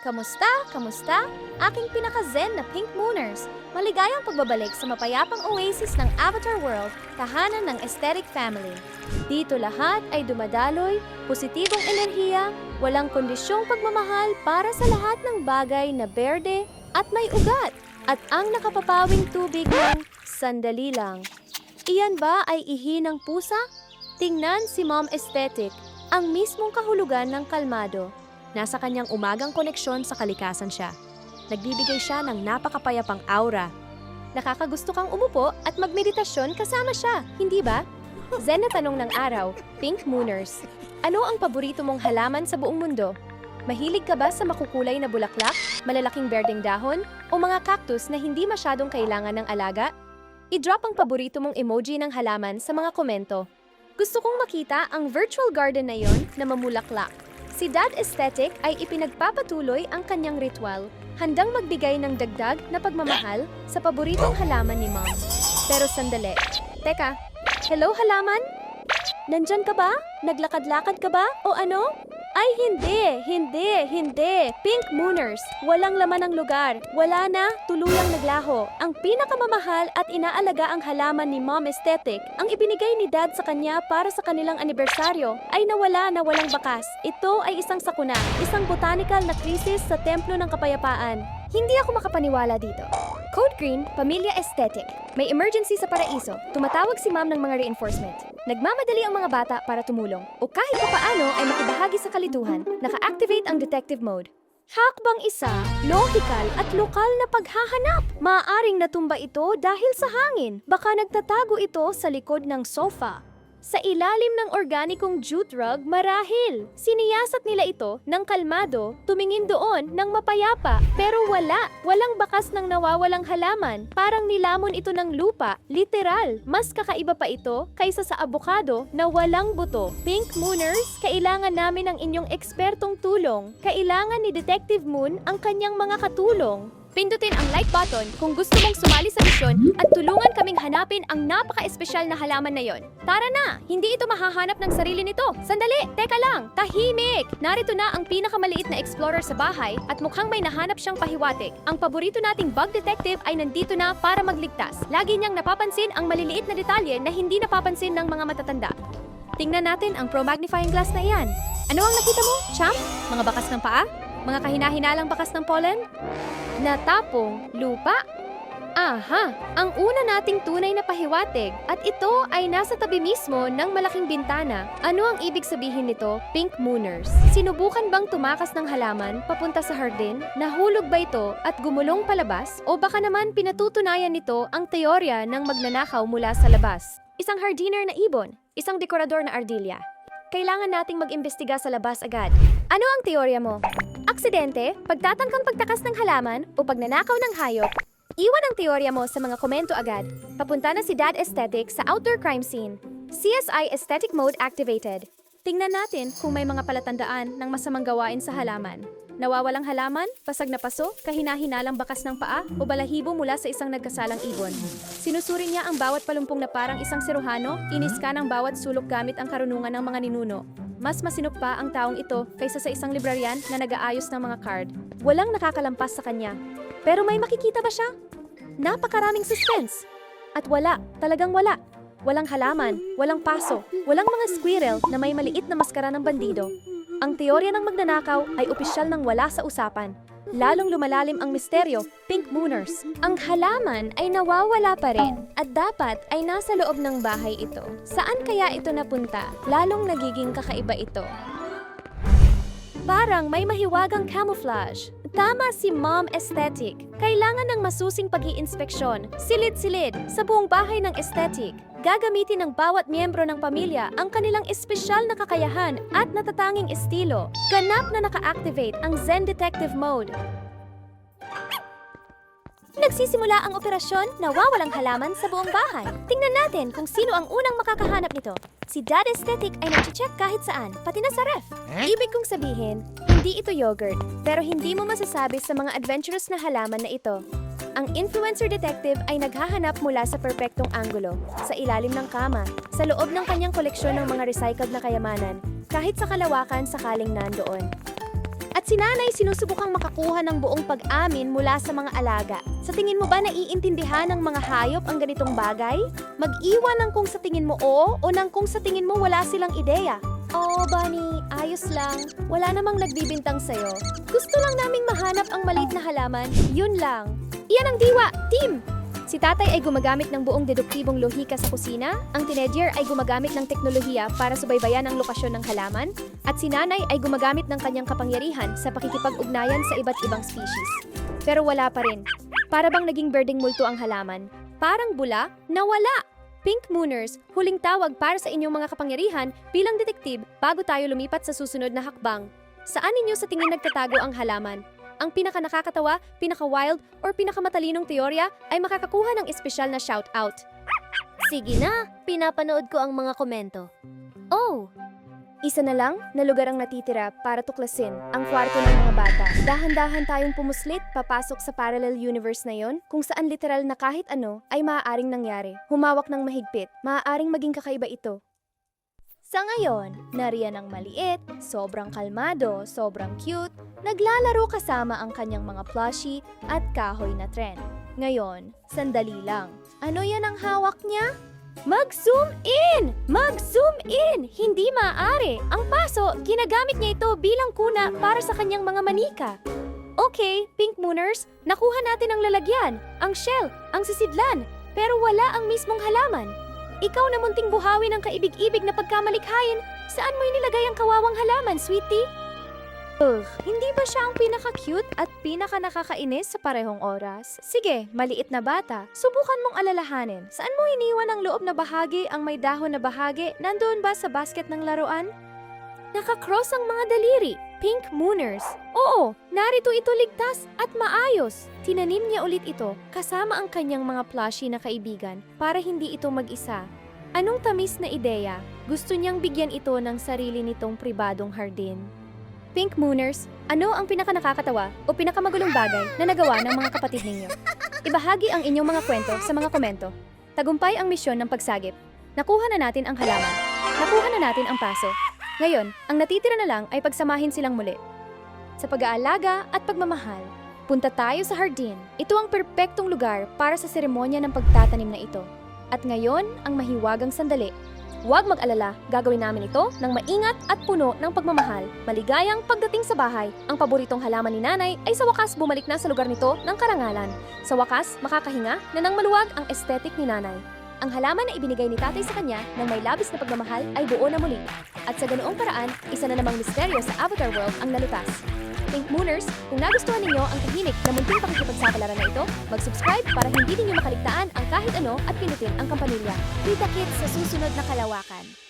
Kamusta? Kamusta? Aking pinaka-zen na Pink Mooners. Maligayang pagbabalik sa mapayapang oasis ng Avatar World, tahanan ng aesthetic family. Dito lahat ay dumadaloy, positibong enerhiya, walang kondisyong pagmamahal para sa lahat ng bagay na berde at may ugat. At ang nakapapawing tubig ng sandali lang. Iyan ba ay ihi ng pusa? Tingnan si Mom Aesthetic, ang mismong kahulugan ng kalmado. Nasa kanyang umagang koneksyon sa kalikasan siya. Nagbibigay siya ng napakapayapang aura. Nakakagusto kang umupo at magmeditasyon kasama siya, hindi ba? Zen na tanong ng araw, Pink Mooners. Ano ang paborito mong halaman sa buong mundo? Mahilig ka ba sa makukulay na bulaklak, malalaking berdeng dahon, o mga cactus na hindi masyadong kailangan ng alaga? I-drop ang paborito mong emoji ng halaman sa mga komento. Gusto kong makita ang virtual garden na yon na mamulaklak. Si Dad Aesthetic ay ipinagpapatuloy ang kanyang ritual, handang magbigay ng dagdag na pagmamahal sa paboritong halaman ni Mom. Pero sandali. Teka, hello halaman? Nandyan ka ba? Naglakad-lakad ka ba? O ano? Ay hindi, hindi, hindi. Pink Mooners, walang laman ang lugar. Wala na, tuluyang naglaho. Ang pinakamamahal at inaalaga ang halaman ni Mom Aesthetic, ang ibinigay ni Dad sa kanya para sa kanilang anibersaryo, ay nawala na walang bakas. Ito ay isang sakuna, isang botanical na krisis sa Templo ng Kapayapaan. Hindi ako makapaniwala dito. Code Green, Pamilya Aesthetic. May emergency sa paraiso. Tumatawag si ma'am ng mga reinforcement. Nagmamadali ang mga bata para tumulong. O kahit pa paano ay makibahagi sa kalituhan, naka-activate ang detective mode. Hakbang isa, logical at lokal na paghahanap. Maaaring natumba ito dahil sa hangin. Baka nagtatago ito sa likod ng sofa. Sa ilalim ng organikong jute rug, marahil. Siniyasat nila ito ng kalmado, tumingin doon ng mapayapa. Pero wala, walang bakas ng nawawalang halaman. Parang nilamon ito ng lupa, literal. Mas kakaiba pa ito kaysa sa abukado na walang buto. Pink Mooners, kailangan namin ng inyong ekspertong tulong. Kailangan ni Detective Moon ang kanyang mga katulong. Pindutin ang like button kung gusto mong sumali sa misyon at tulungan kaming hanapin ang napaka-espesyal na halaman na yon. Tara na! Hindi ito mahahanap ng sarili nito. Sandali! Teka lang! Tahimik! Narito na ang pinakamaliit na explorer sa bahay at mukhang may nahanap siyang pahiwatig. Ang paborito nating bug detective ay nandito na para magligtas. Lagi niyang napapansin ang maliliit na detalye na hindi napapansin ng mga matatanda. Tingnan natin ang pro magnifying glass na iyan. Ano ang nakita mo, champ? Mga bakas ng paa? Mga kahina-hinalang bakas ng pollen? Natapong lupa? Aha, ang una nating tunay na pahiwatig at ito ay nasa tabi mismo ng malaking bintana. Ano ang ibig sabihin nito, Pink Mooners? Sinubukan bang tumakas ng halaman papunta sa hardin? Nahulog ba ito at gumulong palabas? O baka naman pinatutunayan nito ang teorya ng magnanakaw mula sa labas? Isang hardiner na ibon, isang dekorador na ardilya. Kailangan nating mag-imbestiga sa labas agad. Ano ang teorya mo? Aksidente, pagtatangkang pagtakas ng halaman o pagnanakaw ng hayop? Iwan ang teorya mo sa mga komento agad. Papunta na si Dad Aesthetic sa outdoor crime scene. CSI Aesthetic Mode activated. Tingnan natin kung may mga palatandaan ng masamang gawain sa halaman. Nawawalang halaman, pasag na paso, kahina-hinalang bakas ng paa, o balahibo mula sa isang nagkasalang ibon. Sinusuri niya ang bawat palumpong na parang isang siruhano, iniska ng bawat sulok gamit ang karunungan ng mga ninuno. Mas masinop pa ang taong ito kaysa sa isang librarian na nag-aayos ng mga card. Walang nakakalampas sa kanya. Pero may makikita ba siya? Napakaraming suspense. At wala, talagang wala. Walang halaman, walang paso, walang mga squirrel na may maliit na maskara ng bandido. Ang teorya ng magnanakaw ay opisyal ng wala sa usapan. Lalong lumalalim ang misteryo, Pink Mooners. Ang halaman ay nawawala pa rin at dapat ay nasa loob ng bahay ito. Saan kaya ito napunta? Lalong nagiging kakaiba ito. Parang may mahiwagang camouflage. Tama si Mom Aesthetic. Kailangan ng masusing pag inspeksyon silid-silid, sa buong bahay ng aesthetic. Gagamitin ng bawat miyembro ng pamilya ang kanilang espesyal na kakayahan at natatanging estilo. Ganap na naka-activate ang Zen Detective Mode. Nagsisimula ang operasyon na wawalang halaman sa buong bahay. Tingnan natin kung sino ang unang makakahanap nito. Si Dad Aesthetic ay nag-check kahit saan, pati na sa ref. Ibig kong sabihin, hindi ito yogurt, pero hindi mo masasabi sa mga adventurous na halaman na ito. Ang influencer detective ay naghahanap mula sa perpektong anggulo, sa ilalim ng kama, sa loob ng kanyang koleksyon ng mga recycled na kayamanan, kahit sa kalawakan sakaling nandoon. At si nanay sinusubukang makakuha ng buong pag-amin mula sa mga alaga. Sa tingin mo ba naiintindihan ng mga hayop ang ganitong bagay? Mag-iwan ng kung sa tingin mo oo o ng kung sa tingin mo wala silang ideya. Oo, Bunny. Ayos lang. Wala namang nagbibintang sa'yo. Gusto lang naming mahanap ang maliit na halaman. Yun lang. Iyan ang diwa! Team! Si tatay ay gumagamit ng buong deduktibong lohika sa kusina, ang teenager ay gumagamit ng teknolohiya para subaybayan ang lokasyon ng halaman, at si nanay ay gumagamit ng kanyang kapangyarihan sa pakikipag-ugnayan sa iba't ibang species. Pero wala pa rin. Para bang naging berdeng multo ang halaman? Parang bula? Nawala! Pink Mooners, huling tawag para sa inyong mga kapangyarihan bilang detektib bago tayo lumipat sa susunod na hakbang. Saan ninyo sa tingin nagtatago ang halaman? Ang pinaka nakakatawa, pinaka wild, or pinakamatalinong teorya ay makakakuha ng espesyal na shout-out. Sige na, pinapanood ko ang mga komento. Oh! Isa na lang na lugar ang natitira para tuklasin ang kwarto ng mga bata. Dahan-dahan tayong pumuslit papasok sa parallel universe na yon kung saan literal na kahit ano ay maaaring nangyari. Humawak ng mahigpit, maaaring maging kakaiba ito. Sa ngayon, nariyan ang maliit, sobrang kalmado, sobrang cute, naglalaro kasama ang kanyang mga plushie at kahoy na tren. Ngayon, sandali lang. Ano yan ang hawak niya? Mag-zoom in! Mag-zoom in! Hindi maaari. Ang paso, ginagamit niya ito bilang kuna para sa kanyang mga manika. Okay, Pink Mooners, nakuha natin ang lalagyan, ang shell, ang sisidlan, pero wala ang mismong halaman. Ikaw na munting buhawi ng kaibig-ibig na pagkamalikhain, saan mo inilagay ang kawawang halaman, sweetie? Ugh, hindi ba siya ang pinaka-cute at pinaka-nakakainis sa parehong oras? Sige, maliit na bata, subukan mong alalahanin. Saan mo iniwan ang loob na bahagi, ang may dahon na bahagi? Nandoon ba sa basket ng laruan? Nakakross ang mga daliri. Pink Mooners. Oo, narito ito ligtas at maayos. Tinanim niya ulit ito kasama ang kanyang mga plushie na kaibigan para hindi ito mag-isa. Anong tamis na ideya? Gusto niyang bigyan ito ng sarili nitong pribadong hardin. Pink Mooners, ano ang pinakanakakatawa o pinakamagulong bagay na nagawa ng mga kapatid ninyo? Ibahagi ang inyong mga kwento sa mga komento. Tagumpay ang misyon ng pagsagip. Nakuha na natin ang halaman. Nakuha na natin ang paso. Ngayon, ang natitira na lang ay pagsamahin silang muli. Sa pag-aalaga at pagmamahal, punta tayo sa hardin. Ito ang perpektong lugar para sa seremonya ng pagtatanim na ito. At ngayon, ang mahiwagang sandali. Huwag mag-alala, gagawin namin ito ng maingat at puno ng pagmamahal. Maligayang pagdating sa bahay, ang paboritong halaman ni nanay ay sa wakas bumalik na sa lugar nito ng karangalan. Sa wakas, makakahinga na nang maluwag ang estetik ni nanay. Ang halaman na ibinigay ni tatay sa kanya ng may labis na pagmamahal ay buo na muli. At sa ganoong paraan, isa na namang misteryo sa Avatar World ang nalutas. Pink Mooners, kung nagustuhan ninyo ang tahimik na munting pakikipagsapalaran na ito, mag-subscribe para hindi ninyo makaligtaan ang kahit ano at pinutin ang kampanilya. Kita-kits sa susunod na kalawakan.